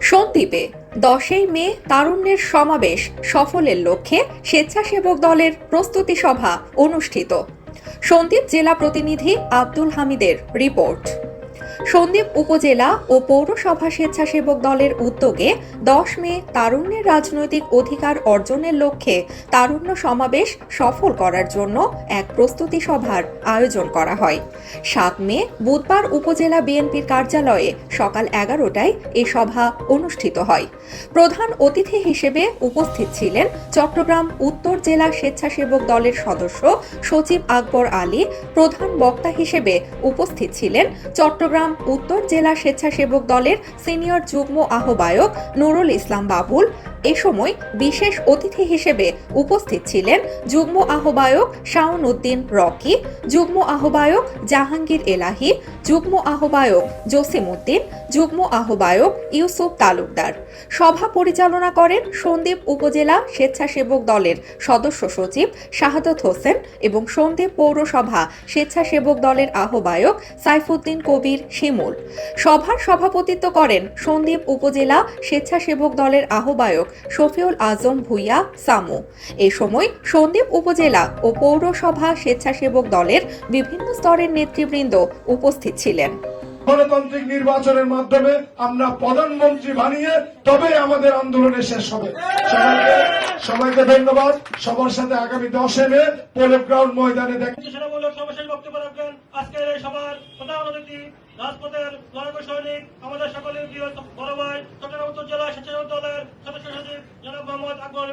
সন্দ্বীপে দশই মে তারুণ্যের সমাবেশ সফলের লক্ষ্যে স্বেচ্ছাসেবক দলের প্রস্তুতি সভা অনুষ্ঠিত। সন্দ্বীপ জেলা প্রতিনিধি আব্দুল হামিদের রিপোর্ট। সন্দ্বীপ উপজেলা ও পৌরসভা স্বেচ্ছাসেবক দলের উদ্যোগে দশ মে তারুণ্যের রাজনৈতিক অধিকার অর্জনের লক্ষ্যে তারুণ্য সমাবেশ সফল করার জন্য এক প্রস্তুতি সভার আয়োজন করা হয়। সাত মে বুধবার উপজেলা বিএনপির কার্যালয়ে সকাল এগারোটায় এ সভা অনুষ্ঠিত হয়। প্রধান অতিথি হিসেবে উপস্থিত ছিলেন চট্টগ্রাম উত্তর জেলা স্বেচ্ছাসেবক দলের সদস্য সচিব আকবর আলী, প্রধান বক্তা হিসেবে উপস্থিত ছিলেন চট্টগ্রাম উত্তর জেলা স্বেচ্ছাসেবক দলের সিনিয়র যুগ্ম আহ্বায়ক নুরুল ইসলাম বাবুল। এ সময় বিশেষ অতিথি হিসেবে উপস্থিত ছিলেন যুগ্ম আহ্বায়ক শাওন উদ্দিন রকি, যুগ্ম আহ্বায়ক জাহাঙ্গীর এলাহি, যুগ্ম আহ্বায়ক জসিম উদ্দিন যুগ্ম আহ্বায়ক ইউসুফ তালুকদার। সভা পরিচালনা করেন সন্দ্বীপ উপজেলা স্বেচ্ছাসেবক দলের সদস্য সচিব শাহাদত হোসেন এবং সন্দ্বীপ পৌরসভা স্বেচ্ছাসেবক দলের আহ্বায়ক সাইফুদ্দিন কবির শিমুল। সভার সভাপতিত্ব করেন সন্দ্বীপ উপজেলা স্বেচ্ছাসেবক দলের আহ্বায়ক শফিউল আজম ভুইয়া সামু। এ সময় সন্দ্বীপ উপজেলা ও পৌরসভা স্বেচ্ছাসেবক দলের বিভিন্ন স্তরের নেতৃবৃন্দ উপস্থিত ছিলেন। গণতান্ত্রিক নির্বাচনের মাধ্যমে আমরা প্রধানমন্ত্রী বানিয়ে তবে আমাদের আন্দোলনের শেষ হবে। সবাইকে সবাইকে ধন্যবাদ। সবার সাথে আগামী দশে মে পোলো গ্রাউন্ড ময়দানে দেখা সর্বশেষ বক্তব্য রাজপথের সৈনিক, আমাদের সকলের বড় ভাই, চট্টগ্রাম উত্তর জেলা স্বেচ্ছাসেবক দলের সদস্য সচিব জনাব মোহাম্মদ আকবর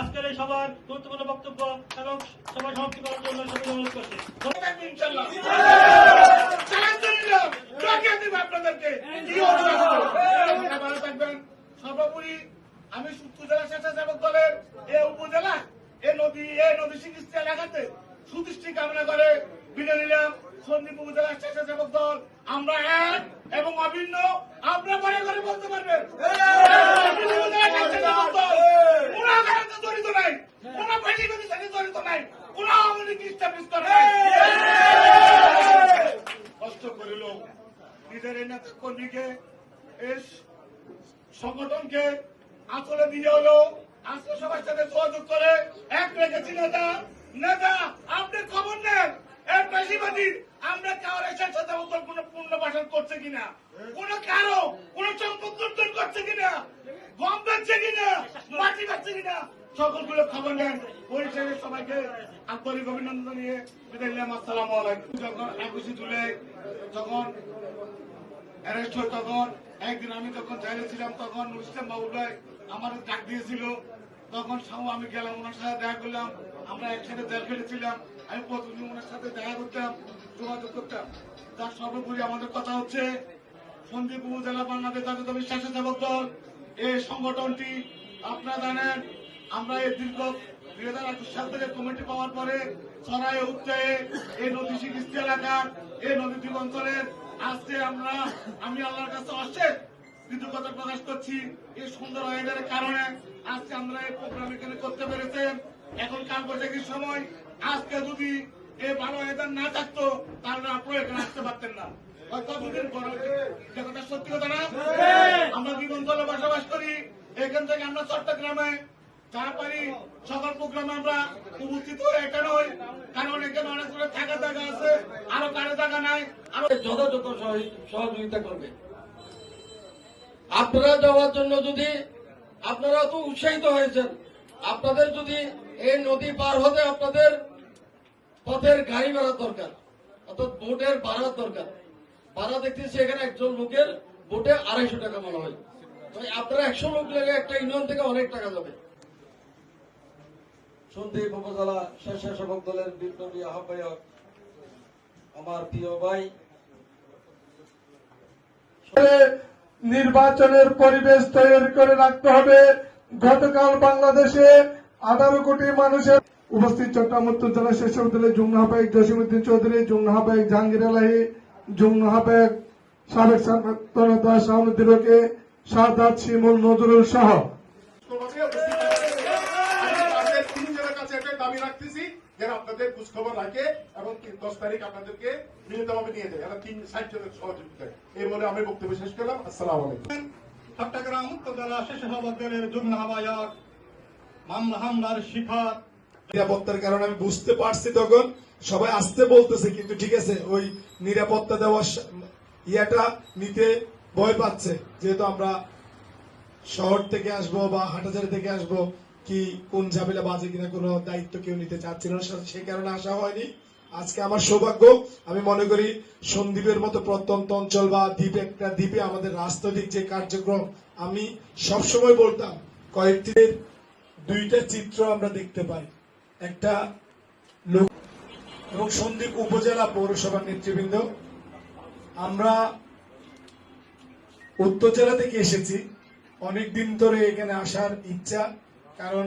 আজকের এই সভার গুরুত্বপূর্ণ বক্তব্য এবং সভা সমাপ্তি করার জন্য সবাই অনুরোধ করছি। ভালো থাকবেন। সর্বোপরি আমি উপজেলা স্বেচ্ছাসেবক দলের এ উপজেলা এ নদী এ নদী চিকিৎসা এলাকাতে সুদৃষ্টি কামনা করে বিদায় নিলাম। সন্দীপ উপজেলা স্বেচ্ছাসেবক দল আমরা এক এবং অভিন্ন। আমরা মনে করে বলতে পারবেন। আঘাতে জড়িত নাই। কোন সাথে জড়িত নাই। কোন আওয়ামী লীগ ইস্টাবলিশ নিজের এই নেতা কর্মীকে সংগঠনকে আসলে দিয়ে হলো। আজকে সবার সাথে যোগাযোগ করে এক রেখেছি নেতা। নেতা, আপনি খবর নেন। এর পেশিবাদী আমরা কারোর এসের সাথে উত্তর কোন পূর্ণ বাসন করছে কিনা? কোন কারও কোন সম্পদ লুণ্ঠন করছে কিনা? গম পাচ্ছে কিনা? মাটি পাচ্ছে কিনা? সকলগুলো খবর নেন। পরিষদের সবাইকে আন্তরিক অভিনন্দন নিয়ে বিদায় নিলাম। আসসালামু আলাইকুম। যখন একুশে জুলাই, যখন অ্যারেস্ট তখন, একদিন আমি ছিলাম, তখন আমার ডাক দিয়েছিল। তখন আমি গেলাম, ওনার সাথে দেখা করলাম। আমরা একসাথে জেল খেটেছিলাম আমি ওনার সাথে দেখা করতাম, যোগাযোগ করতাম। তার সর্বোপরি আমাদের কথা হচ্ছে, সন্দীপ উপজেলা বাংলাদেশ জাতীয় স্বেচ্ছাসেবক দল, এই সংগঠনটি আপনারা জানেন, আমরা এই দীর্ঘ দুই হাজার একুশ সাল থেকে কমিটি পাওয়ার পরে ছড়াই উঠতে এই নদী চিকিৎসা এলাকার, এই নদী দ্বীপ অঞ্চলের আজকে আমরা, আমি আল্লাহর কাছে অশেষ কৃতজ্ঞতা প্রকাশ করছি এই সুন্দর ওয়েদারের কারণে। আজকে আমরা এই প্রোগ্রাম এখানে করতে পেরেছেন। এখন কাল বৈশাখীর সময়? আজকে যদি এই ভালো ওয়েদার না থাকতো, তাহলে আপনারা এখানে আসতে পারতেন না। আমরা বসবাস করি। এখান থেকে আমরা যা পারি উপস্থিত হয়ে কারণ এখানে অনেক থাকা জায়গা আছে, আরও যথাযথ সহযোগিতা করবে। আপনারা যাওয়ার জন্য যদি আপনারা তো উৎসাহিত হয়েছেন, আপনাদের যদি এই নদী পার হতে আপনাদের পথের গাড়ি ভাড়া দরকার, অর্থাৎ বোটের ভাড়া দরকার। ভাড়া দেখতেছি এখানে একজন লোকের বোটে আড়াইশো টাকা মনে হয়। তো আপনারা একশো লোক লেগে একটা ইউনিয়ন থেকে অনেক টাকা যাবে। সন্দীপ উপজেলা স্বেচ্ছাসেবক দলের বিপ্লবী আহ্বায়ক আমার প্রিয় ভাই নির্বাচনের পরিবেশ তৈরি করে রাখতে হবে। গতকাল বাংলাদেশে আঠারো কোটি মানুষের উপস্থিত চট্টগ্রাম উত্তর জেলা শেষ দলের যুগ্ম আহ্বায়ক জসিমুদ্দিন চৌধুরী যুগ্ম আহ্বায়ক জাহাঙ্গীর আলাহি যুগ্ম আহ্বায়ক সাবেক শাহনুদ্দিনকে সাদাত শিমুল নজরুল সহ আপনাদের তিনজনের কাছে একটা দাবি রাখতেছি যেন আপনাদের খোঁজখবর রাখে এবং দশ তারিখ আপনাদেরকে মিলিতভাবে নিয়ে যায়। তিন ষাট জনের সহযোগিতায় এই বলে আমি বক্তব্য শেষ করলাম। আসসালাম আলাইকুম। চট্টগ্রাম উপজেলা যুগ্ম আহ্বায়ক মামলা হামলার শিকার। নিরাপত্তার কারণে আমি বুঝতে পারছি তখন। সবাই আসতে বলতেছে কিন্তু ঠিক আছে ওই নিরাপত্তা দেওয়ার ইয়াটা নিতে ভয় পাচ্ছে। যেহেতু আমরা শহর থেকে আসব বা হাটাজারি থেকে আসব কি, কোন ঝামেলা বাজে কিনা কোনো দায়িত্ব কেউ নিতে চাচ্ছিল না, সে- সে কারণে আসা হয়নি। আজকে আমার সৌভাগ্য, আমি মনে করি সন্দ্বীপের মতো প্রত্যন্ত অঞ্চল বা দ্বীপ একটা দ্বীপে আমাদের রাজনৈতিক যে কার্যক্রম, আমি সবসময় বলতাম, কয়েকটি দুইটা চিত্র আমরা দেখতে পাই। একটা লোক এবং সন্দ্বীপ উপজেলা পৌরসভার নেতৃবৃন্দ। আমরা উত্তর জেলা থেকে এসেছি। অনেক দিন ধরে এখানে আসার ইচ্ছা। কারণ